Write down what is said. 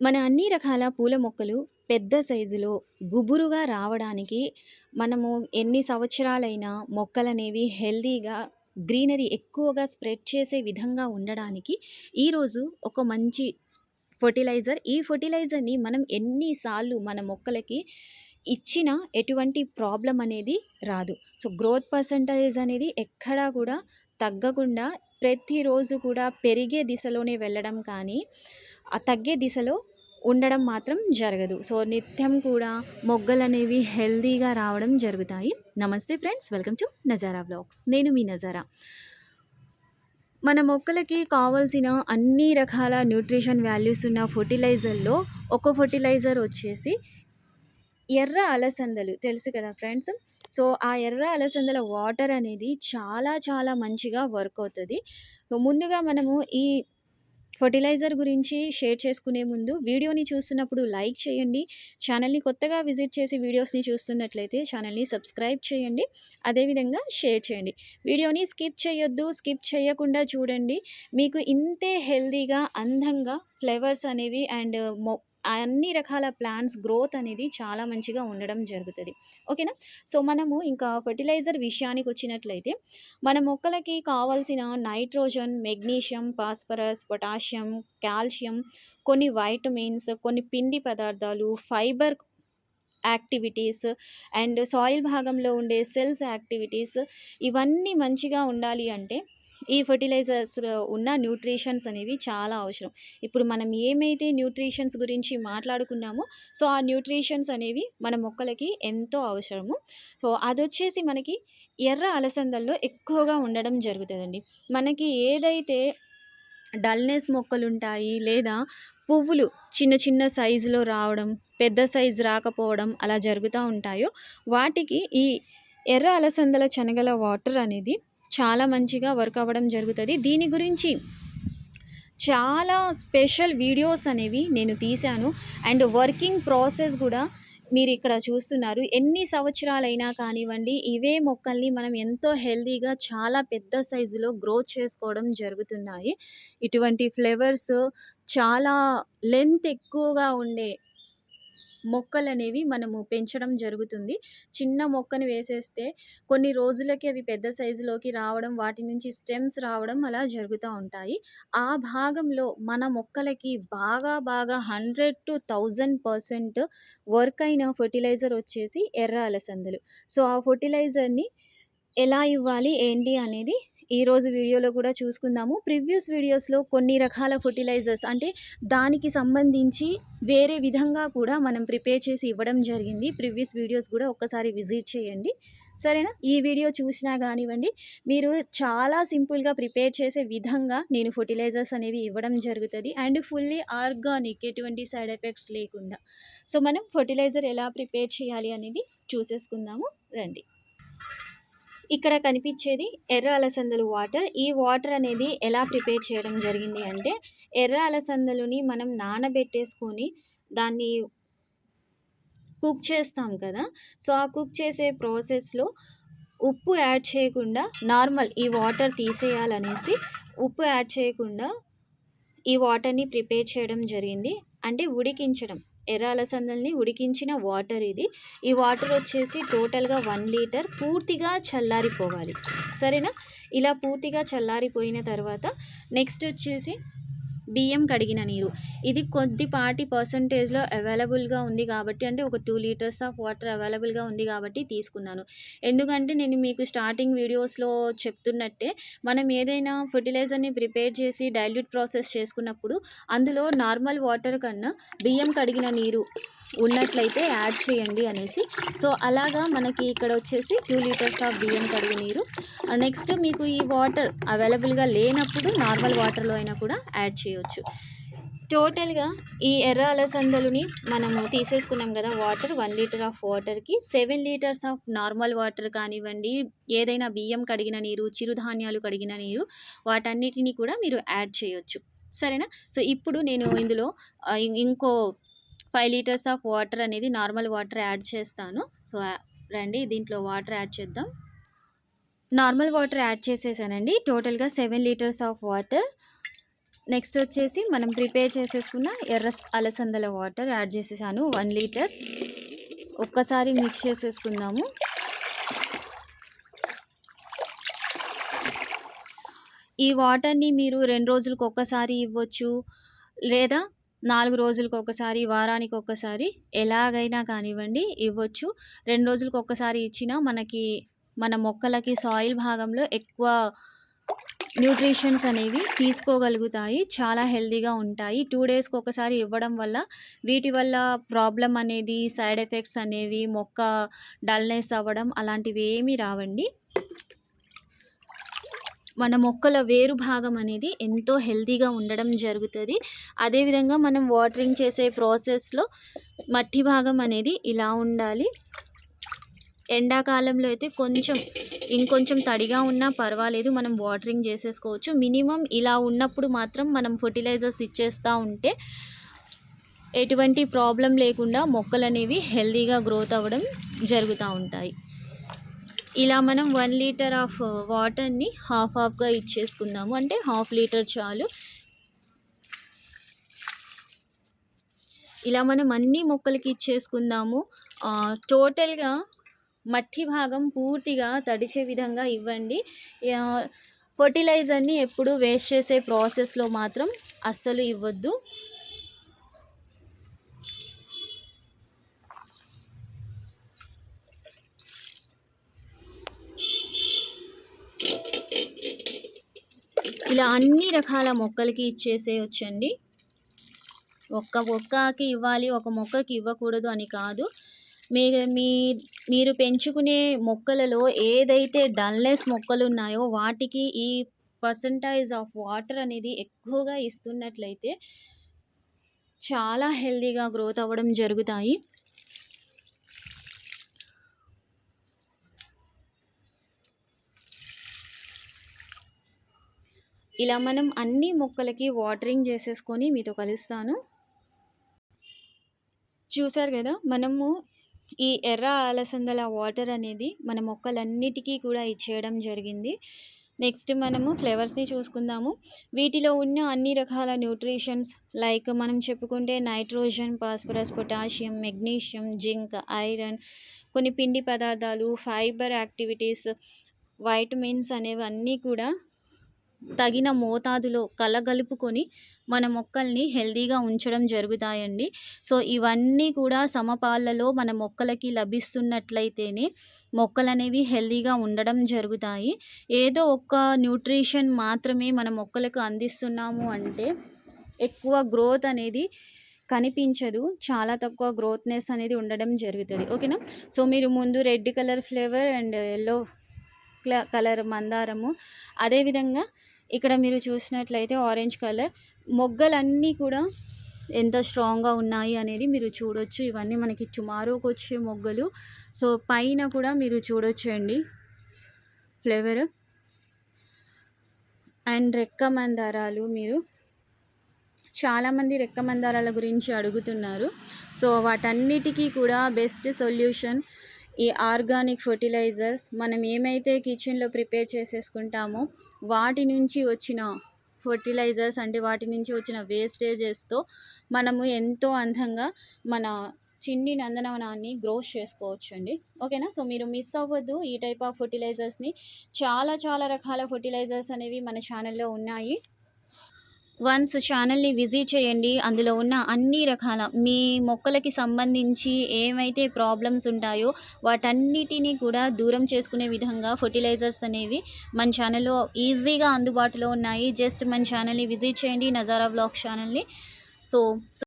మన అన్ని రకాల పూల మొక్కలు పెద్ద సైజులో గుబురుగా రావడానికి మనము ఎన్ని సంవత్సరాలైనా మొక్కలనేవి హెల్తీగా గ్రీనరీ ఎక్కువగా స్ప్రెడ్ చేసే విధంగా ఉండడానికి ఈరోజు ఒక మంచి ఫర్టిలైజర్. ఈ ఫర్టిలైజర్ని మనం ఎన్నిసార్లు మన మొక్కలకి ఇచ్చిన ఎటువంటి ప్రాబ్లం అనేది రాదు. సో గ్రోత్ పర్సంటేజ్ అనేది ఎక్కడా కూడా తగ్గకుండా ప్రతిరోజు కూడా పెరిగే దిశలోనే వెళ్ళడం కానీ ఆ తగ్గే దిశలో ఉండడం మాత్రం జరగదు. సో నిత్యం కూడా మొగ్గలు అనేవి హెల్దీగా రావడం జరుగుతాయి. నమస్తే friends welcome to Nazara blogs నేను మీ నజారా. మన మొక్కలకి కావాల్సిన అన్ని రకాల న్యూట్రిషన్ వాల్యూస్ ఉన్న ఫర్టిలైజర్లో ఒక ఫర్టిలైజర్ వచ్చేసి ఎర్ర అలసందలు. తెలుసు కదా ఫ్రెండ్స్? సో ఆ ఎర్ర అలసందల వాటర్ అనేది చాలా చాలా మంచిగా వర్క్ అవుతుంది. సో ముందుగా మనము ఈ ఫర్టిలైజర్ గురించి షేర్ చేసుకునే ముందు వీడియోని చూస్తున్నప్పుడు లైక్ చేయండి. ఛానల్ని కొత్తగా విజిట్ చేసి వీడియోస్ని చూస్తున్నట్లయితే ఛానల్ని సబ్స్క్రైబ్ చేయండి. అదేవిధంగా షేర్ చేయండి. వీడియోని స్కిప్ చేయొద్దు స్కిప్ చేయకుండా చూడండి. మీకు ఇంతే హెల్దీగా అందంగా ఫ్లేవర్స్ అనేవి అండ్ అన్ని రకాల ప్లాంట్స్ గ్రోత్ అనేది చాలా మంచిగా ఉండడం జరుగుతుంది. ఓకేనా? సో మనము ఇంకా ఫర్టిలైజర్ విషయానికి వచ్చినట్లయితే మన మొక్కలకి కావాల్సిన nitrogen magnesium phosphorus potassium calcium కొన్ని వైటమిన్స్ కొన్ని పిండి పదార్థాలు ఫైబర్ యాక్టివిటీస్ అండ్ సాయిల్ భాగంలో ఉండే సెల్స్ యాక్టివిటీస్ ఇవన్నీ మంచిగా ఉండాలి అంటే ఈ ఫర్టిలైజర్స్ ఉన్న న్యూట్రిషన్స్ అనేవి చాలా అవసరం. ఇప్పుడు మనం ఏమైతే న్యూట్రిషన్స్ గురించి మాట్లాడుకున్నామో సో ఆ న్యూట్రిషన్స్ అనేవి మన మొక్కలకి ఎంతో అవసరము. సో అది వచ్చేసి మనకి ఎర్ర అలసందల్లో ఎక్కువగా ఉండడం జరుగుతుందండి. మనకి ఏదైతే డల్నెస్ మొక్కలు ఉంటాయి లేదా పువ్వులు చిన్న చిన్న సైజులో రావడం పెద్ద సైజు రాకపోవడం అలా జరుగుతూ ఉంటాయో వాటికి ఈ ఎర్ర అలసందల శనగల వాటర్ అనేది చాలా మంచిగా వర్క్ అవ్వడం జరుగుతుంది. దీని గురించి చాలా స్పెషల్ వీడియోస్ అనేవి నేను తీశాను. అండ్ వర్కింగ్ ప్రాసెస్ కూడా మీరు ఇక్కడ చూస్తున్నారు. ఎన్ని సంవత్సరాలైనా కానివ్వండి ఇవే మొక్కల్ని మనం ఎంతో హెల్తీగా చాలా పెద్ద సైజులో గ్రోత్ చేసుకోవడం జరుగుతున్నాయి. ఇటువంటి ఫ్లేవర్స్ చాలా లెంత్ ఎక్కువగా ఉండే మొక్కలనేవి మనము పెంచడం జరుగుతుంది. చిన్న మొక్కని వేసేస్తే కొన్ని రోజులకి అవి పెద్ద సైజులోకి రావడం వాటి నుంచి స్టెమ్స్ రావడం అలా జరుగుతూ ఉంటాయి. ఆ భాగంలో మన మొక్కలకి బాగా బాగా hundred to thousand percent work అయిన ఫర్టిలైజర్ వచ్చేసి ఎర్ర అలసందలు. సో ఆ ఫర్టిలైజర్ని ఎలా ఇవ్వాలి ఏంటి అనేది ఈరోజు వీడియోలో కూడా చూసుకుందాము. ప్రివ్యూస్ వీడియోస్లో కొన్ని రకాల ఫర్టిలైజర్స్ అంటే దానికి సంబంధించి వేరే విధంగా కూడా మనం ప్రిపేర్ చేసి ఇవ్వడం జరిగింది. ప్రివ్యూస్ వీడియోస్ కూడా ఒక్కసారి విజిట్ చేయండి. సరేనా? ఈ వీడియో చూసినా కానివ్వండి మీరు చాలా సింపుల్గా ప్రిపేర్ చేసే విధంగా నేను ఫర్టిలైజర్స్ అనేవి ఇవ్వడం జరుగుతుంది. అండ్ ఫుల్లీ ఆర్గానిక్ ఎటువంటి సైడ్ ఎఫెక్ట్స్ లేకుండా. సో మనం ఫర్టిలైజర్ ఎలా ప్రిపేర్ చేయాలి అనేది చూసేసుకుందాము. రండి. ఇక్కడ కనిపించేది ఎర్ర అలసందలు వాటర్. ఈ వాటర్ అనేది ఎలా ప్రిపేర్ చేయడం జరిగింది అంటే ఎర్ర అలసందలుని మనం నానబెట్టేసుకొని దాన్ని కుక్ చేస్తాం కదా. సో ఆ కుక్ చేసే ప్రాసెస్లో ఉప్పు యాడ్ చేయకుండా నార్మల్ ఈ వాటర్ తీసేయాలనేసి ఉప్పు యాడ్ చేయకుండా ఈ వాటర్ని ప్రిపేర్ చేయడం జరిగింది. అంటే ఉడికించడం. ఎర్ర అలసందల్ని ఉడికించిన వాటర్ ఇది. ఈ వాటర్ వచ్చేసి టోటల్గా వన్ లీటర్ పూర్తిగా చల్లారిపోవాలి. సరేనా? ఇలా పూర్తిగా చల్లారిపోయిన తర్వాత నెక్స్ట్ వచ్చేసి బియ్యం కడిగిన నీరు. ఇది కొద్దిపాటి పర్సంటేజ్లో అవైలబుల్గా ఉంది కాబట్టి అంటే ఒక టూ లీటర్స్ ఆఫ్ వాటర్ అవైలబుల్గా ఉంది కాబట్టి తీసుకున్నాను. ఎందుకంటే నేను మీకు స్టార్టింగ్ వీడియోస్లో చెప్తున్నట్టే మనం ఏదైనా ఫర్టిలైజర్ని ప్రిపేర్ చేసి డైల్యూట్ ప్రాసెస్ చేసుకున్నప్పుడు అందులో నార్మల్ వాటర్ కన్నా బియ్యం కడిగిన నీరు ఉన్నట్లయితే యాడ్ చేయండి అనేసి. సో అలాగా మనకి ఇక్కడ వచ్చేసి టూ లీటర్స్ ఆఫ్ బియ్యం కడిగిన నీరు నెక్స్ట్ మీకు ఈ వాటర్ అవైలబుల్గా లేనప్పుడు నార్మల్ వాటర్లో అయినా కూడా యాడ్ చేయవచ్చు టోటల్గా ఈ ఎర్ర అలసందలుని మనము తీసేసుకున్నాం కదా వాటర్ వన్ లీటర్ ఆఫ్ వాటర్కి seven litres of normal water కానివ్వండి ఏదైనా బియ్యం కడిగిన నీరు చిరుధాన్యాలు కడిగిన నీరు వాటన్నిటిని కూడా మీరు యాడ్ చేయొచ్చు. సరేనా? సో ఇప్పుడు నేను ఇందులో ఇంకో ఫైవ్ లీటర్స్ ఆఫ్ వాటర్ అనేది నార్మల్ వాటర్ యాడ్ చేస్తాను. సో రండి దీంట్లో వాటర్ యాడ్ చేద్దాం. నార్మల్ వాటర్ యాడ్ చేసేసానండి. టోటల్గా seven litres of water. Next వచ్చేసి మనం ప్రిపేర్ చేసేసుకున్న ఎర్ర అలసందల వాటర్ యాడ్ చేసేసాను. One litre. ఒక్కసారి మిక్స్ చేసేసుకుందాము. ఈ వాటర్ని మీరు రెండు రోజులకు ఒక్కసారి ఇవ్వచ్చు. లేదా నాలుగు రోజులకు ఒకసారి వారానికి ఒకసారి ఎలాగైనా కానివ్వండి ఇవ్వచ్చు. రెండు రోజులకు ఒక్కసారి ఇచ్చినా మనకి మన మొక్కలకి సాయిల్ భాగంలో ఎక్కువ న్యూట్రిషన్స్ అనేవి తీసుకోగలుగుతాయి. చాలా హెల్దీగా ఉంటాయి. టూ డేస్కి ఒకసారి ఇవ్వడం వల్ల వీటి వల్ల ప్రాబ్లం అనేది సైడ్ ఎఫెక్ట్స్ అనేవి మొక్క డల్నెస్ అవ్వడం అలాంటివి ఏమీ రావండి. మన మొక్కల వేరు భాగం అనేది ఎంతో హెల్తీగా ఉండడం జరుగుతుంది. అదేవిధంగా మనం వాటరింగ్ చేసే ప్రాసెస్లో మట్టి భాగం అనేది ఇలా ఉండాలి. ఎండాకాలంలో అయితే కొంచెం ఇంకొంచెం తడిగా ఉన్నా పర్వాలేదు మనం వాటరింగ్ చేసేసుకోవచ్చు. మినిమం ఇలా ఉన్నప్పుడు మాత్రం మనం ఫర్టిలైజర్స్ ఇచ్చేస్తూ ఉంటే ఎటువంటి ప్రాబ్లం లేకుండా మొక్కలు అనేవి హెల్తీగా గ్రోత్ అవ్వడం జరుగుతూ ఉంటాయి. ఇలా మనం వన్ లీటర్ ఆఫ్ వాటర్ని హాఫ్ హాఫ్గా ఇచ్చేసుకుందాము. అంటే హాఫ్ లీటర్ చాలు. ఇలా మనం అన్ని మొక్కలకి ఇచ్చేసుకుందాము. టోటల్గా మట్టి భాగం పూర్తిగా తడిచే విధంగా ఇవ్వండి. ఫర్టిలైజర్ని ఎప్పుడు వేస్ట్ చేసే ప్రాసెస్లో మాత్రం అస్సలు ఇవ్వద్దు. ఇలా అన్ని రకాల మొక్కలకి ఇచ్చేసేయొచ్చండి. ఒక్క మొక్కకి ఇవ్వాలి ఒక మొక్కకి ఇవ్వకూడదు అని కాదు. మీ మీ మీరు పెంచుకునే మొక్కలలో ఏదైతే డల్నెస్ మొక్కలు ఉన్నాయో వాటికి ఈ పర్సంటైజ్ ఆఫ్ వాటర్ అనేది ఎక్కువగా ఇస్తున్నట్లయితే చాలా హెల్దీగా గ్రోత్ అవ్వడం జరుగుతాయి. ఇలా మనం అన్ని మొక్కలకి వాటరింగ్ చేసేసుకొని మీతో కలుస్తాను. చూసారు కదా మనము ఈ ఎర్ర అలసందల వాటర్ అనేది మన మొక్కలన్నిటికీ కూడా ఇచ్చేయడం జరిగింది. నెక్స్ట్ మనము ఫ్లేవర్స్ని చూసుకుందాము. వీటిలో ఉన్న అన్ని రకాల న్యూట్రిషన్స్ లైక్ మనం చెప్పుకుంటే nitrogen phosphorus potassium magnesium zinc iron కొన్ని పిండి పదార్థాలు ఫైబర్ యాక్టివిటీస్ వైటమిన్స్ అనేవి అన్నీ కూడా తగిన మోతాదులో కలగలుపుకొని మన మొక్కల్ని హెల్దీగా ఉంచడం జరుగుతాయండి. సో ఇవన్నీ కూడా సమపాలలో మన మొక్కలకి లభిస్తున్నట్లయితేనే మొక్కలు అనేవి హెల్తీగా ఉండడం జరుగుతాయి. ఏదో ఒక్క న్యూట్రిషన్ మాత్రమే మన మొక్కలకు అందిస్తున్నాము అంటే ఎక్కువ గ్రోత్ అనేది కనిపించదు. చాలా తక్కువ గ్రోత్నెస్ అనేది ఉండడం జరుగుతుంది. ఓకేనా? సో మీరు ముందు red colour flavour and yellow colour మందారము. అదేవిధంగా ఇక్కడ మీరు చూసినట్లయితే ఆరెంజ్ కలర్. మొగ్గలన్నీ కూడా ఎంత స్ట్రాంగ్గా ఉన్నాయి అనేది మీరు చూడొచ్చు. ఇవన్నీ మనకి చుమారోకి వచ్చే మొగ్గలు. సో పైన కూడా మీరు చూడొచ్చు అండి ఫ్లేవర్ అండ్ రెక్క మందారాలు మీరు. చాలామంది రెక్క మందారాల గురించి అడుగుతున్నారు. సో వాటన్నిటికీ కూడా బెస్ట్ సొల్యూషన్ ఈ ఆర్గానిక్ ఫర్టిలైజర్స్ మనం ఏమైతే కిచెన్లో ప్రిపేర్ చేసేసుకుంటామో వాటి నుంచి వచ్చిన ఫర్టిలైజర్స్ అంటే వాటి నుంచి వచ్చిన వేస్టేజెస్తో మనము ఎంతో అందంగా మన చిన్ని నందనవనాన్ని గ్రోత్ చేసుకోవచ్చు అండి ఓకేనా? సో మీరు మిస్ అవ్వద్దు ఈ టైప్ ఆఫ్ ఫర్టిలైజర్స్ని. చాలా చాలా రకాల ఫర్టిలైజర్స్ అనేవి మన ఛానల్లో ఉన్నాయి. వన్స్ ఛానల్ని విజిట్ చేయండి. అందులో ఉన్న అన్ని రకాల మీ మొక్కలకి సంబంధించి ఏమైతే ప్రాబ్లమ్స్ ఉంటాయో వాటన్నిటినీ కూడా దూరం చేసుకునే విధంగా ఫర్టిలైజర్స్ అనేవి మన ఛానల్లో ఈజీగా అందుబాటులో ఉన్నాయి. జస్ట్ మన ఛానల్ని విజిట్ చేయండి. నజారా బ్లాగ్ ఛానల్ని. సో